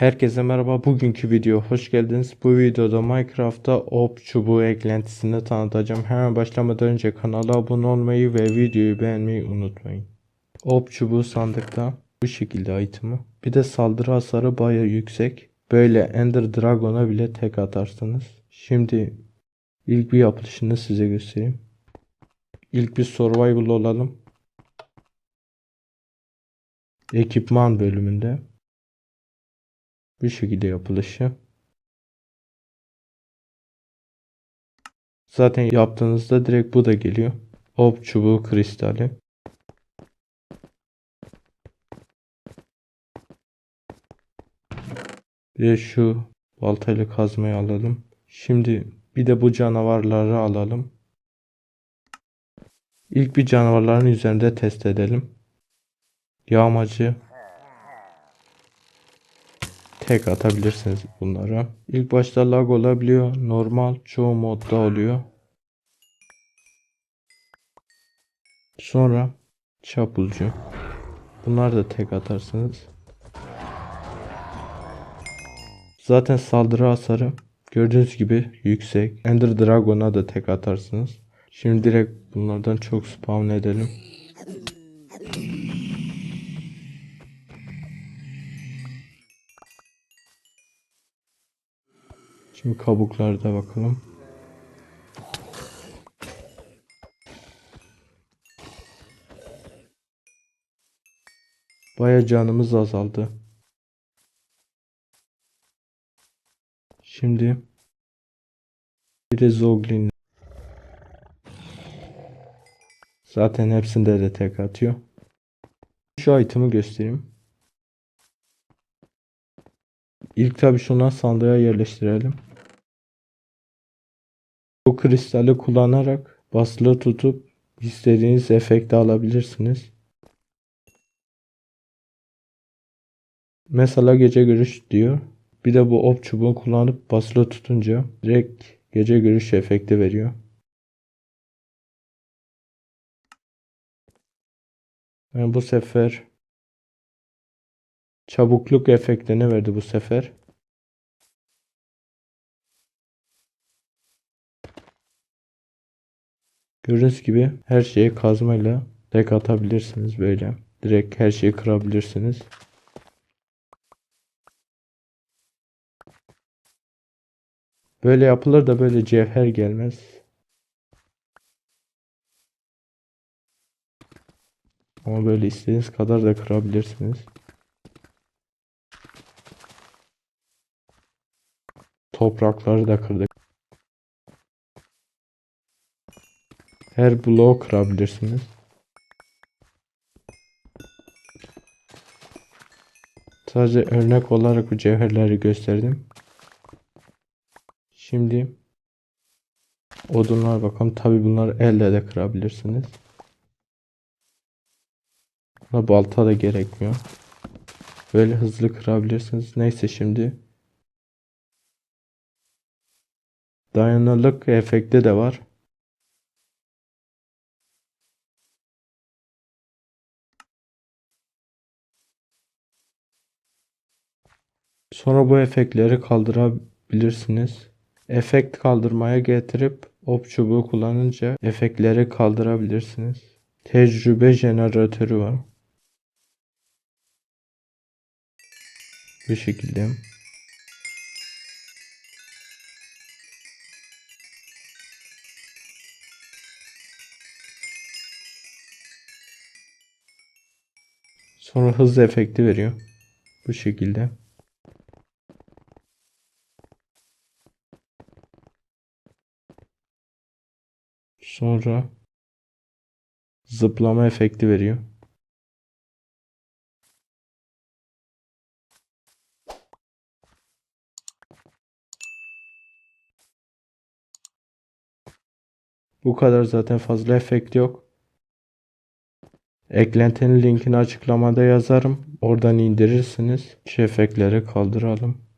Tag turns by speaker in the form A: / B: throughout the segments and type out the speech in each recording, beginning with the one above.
A: Herkese merhaba. Bugünkü video hoş geldiniz. Bu videoda Minecraft'ta op çubuğu eklentisini tanıtacağım. Hemen başlamadan önce kanala abone olmayı ve videoyu beğenmeyi unutmayın. Op çubuğu sandıkta bu şekilde item'ı. Bir de saldırı hasarı baya yüksek. Böyle Ender Dragon'a bile tek atarsınız. Şimdi ilk bir yapılışını size göstereyim. İlk bir survival olalım. Ekipman bölümünde. Bu şekilde yapılışı. Zaten yaptığınızda direkt bu da geliyor. Hop çubuğu kristali. Bir de şu baltayla kazmayı alalım. Şimdi bir de bu canavarları alalım. İlk bir canavarların üzerinde test edelim. Yağmacı, tek atabilirsiniz bunlara. İlk başta lag olabiliyor. Normal çoğu modda oluyor. Sonra çapulcu. Bunlar da tek atarsınız. Zaten saldırı hasarı gördüğünüz gibi yüksek. Ender Dragon'a da tek atarsınız. Şimdi direkt bunlardan çok spawn edelim. Şimdi kabuklarda bakalım. Baya canımız azaldı. Şimdi bir de Zoglin. Zaten hepsinde de tek atıyor. Şu item'ı göstereyim. İlk tabi şuna sandığa yerleştirelim. Bu kristali kullanarak basılı tutup istediğiniz efekti alabilirsiniz. Mesela gece görüş diyor. Bir de bu op çubuğu kullanıp basılı tutunca direkt gece görüş efekti veriyor. Yani bu sefer çabukluk efektini verdi bu sefer. Gördüğünüz gibi her şeyi kazmayla tek atabilirsiniz böyle. Direkt her şeyi kırabilirsiniz. Böyle yapılır da böyle cevher gelmez. Ama böyle istediğiniz kadar da kırabilirsiniz. Toprakları da kırdık. Her bloğu kırabilirsiniz. Sadece örnek olarak bu cevherleri gösterdim. Şimdi odunlar bakalım. Tabi bunları elle de kırabilirsiniz. Buna balta da gerekmiyor. Böyle hızlı kırabilirsiniz. Neyse şimdi dayanıklılık efekti de var. Sonra bu efektleri kaldırabilirsiniz. Efekt kaldırmaya getirip op çubuğu kullanınca efektleri kaldırabilirsiniz. Tecrübe jeneratörü var. Bu şekilde. Sonra hız efekti veriyor. Bu şekilde. Sonra zıplama efekti veriyor. Bu kadar zaten fazla efekt yok. Eklentinin linkini açıklamada yazarım. Oradan indirirsiniz. Şu efektleri kaldıralım.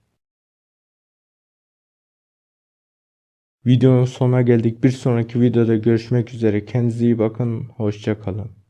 A: Videonun sonuna geldik. Bir sonraki videoda görüşmek üzere. Kendinize iyi bakın. Hoşça kalın.